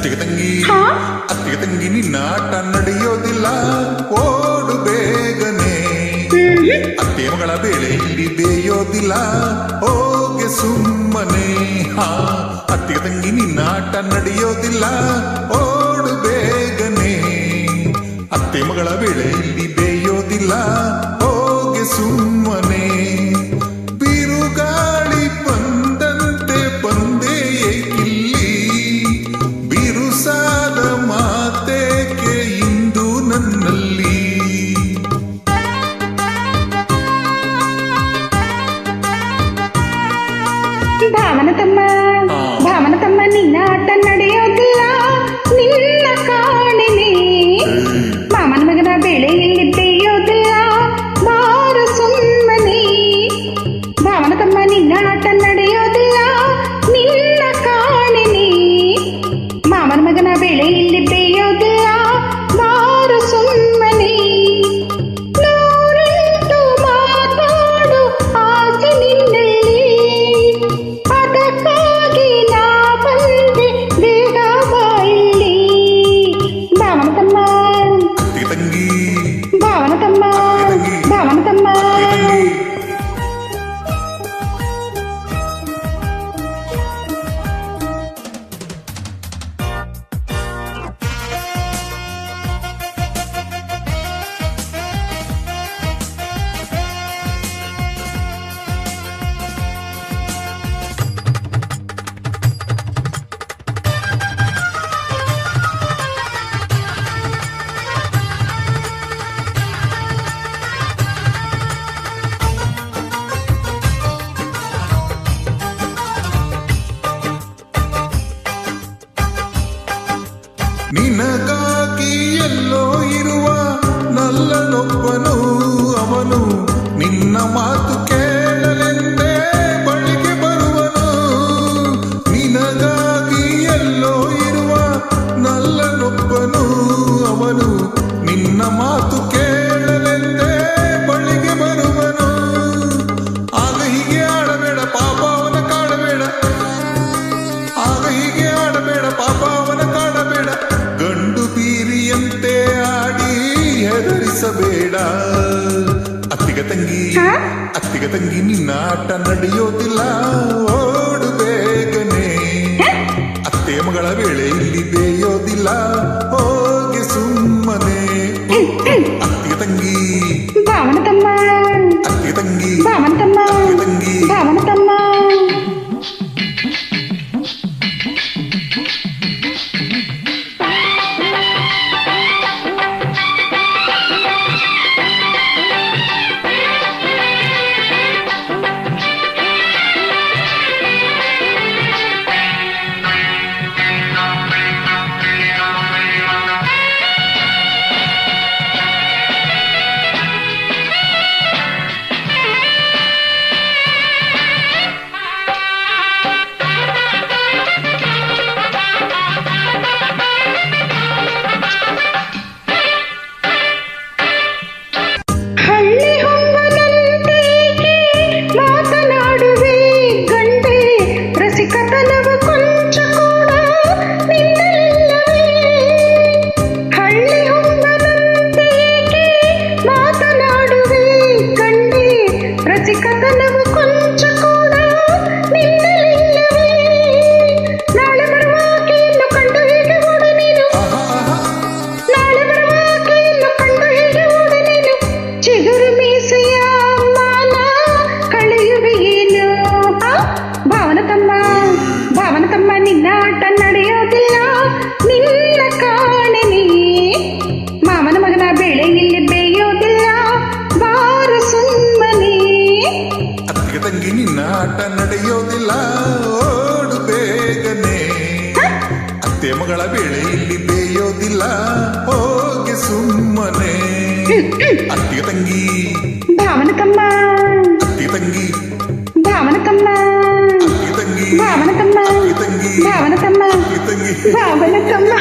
ಅತ್ತಿಗೆ ತಂಗಿ ಅತ್ತಿಗೆ ತಂಗಿ ನಿನ್ನಾಟ ನಡೆಯೋದಿಲ್ಲ. ಓಡು ಬೇಗನೆ. ಅತ್ತೆ ಮಗಳ ಬೇಳೆ ಇಲ್ಲಿ ಬೇಯೋದಿಲ್ಲ. ಹೋಗೆ ಸುಮ್ಮನೆ. ಹಾ ಅತ್ತಿಗೆ ತಂಗಿ ನಿನ್ನಾಟ ನಡೆಯೋದಿಲ್ಲ. ಓಡು ಬೇಗನೆ. ಅತ್ತೆ ಮಗಳ ಬೇಳೆ ಇಲ್ಲಿ ಬೇಯೋದಿಲ್ಲ. ಹೋಗೆ ಸುಮ್ಮನೆ. பிழையை ನಿನಗಾಗಿ ಎಲ್ಲೋ ಇರುವ ನಲ್ಲನೊಬ್ಬನು ಅವನು ನಿನ್ನ ಮಾತು ಅತ್ತಿಗೆ ತಂಗಿ ಅತ್ತಿಗೆ ತಂಗಿ ನಿನ್ನ ಆಟ ನಡೆಯೋದಿಲ್ಲ. ಓಡು ಬೇಗನೆ. ಅತ್ತೆ ಮಗಳ ವೇಳೆ ಇಲ್ಲಿ ಬೇಯೋದಿಲ್ಲ. ನಡೆಯೋದಿಲ್ಲ ಓಡು ಬೇಗನೆ ಅತ್ತೆ ಮಗಳ ಬೆಳೆ ಇಲ್ಲಿ ಬೇಯೋದಿಲ್ಲ ಹೋಗಿ ಸುಮ್ಮನೆ ಅತ್ತಿಗೆ ತಂಗಿ ಭಾವನಕಮ್ಮ ಅತ್ತಿ ತಂಗಿ ಭಾವನಕಮ್ಮ ಅತ್ತಿ ತಂಗಿ ಭಾವನಕಮ್ಮ ಅತ್ತಿ ತಂಗಿ ಭಾವನಕಮ್ಮ ಅತ್ತಿ ತಂಗಿ ಭಾವನಕಮ್ಮ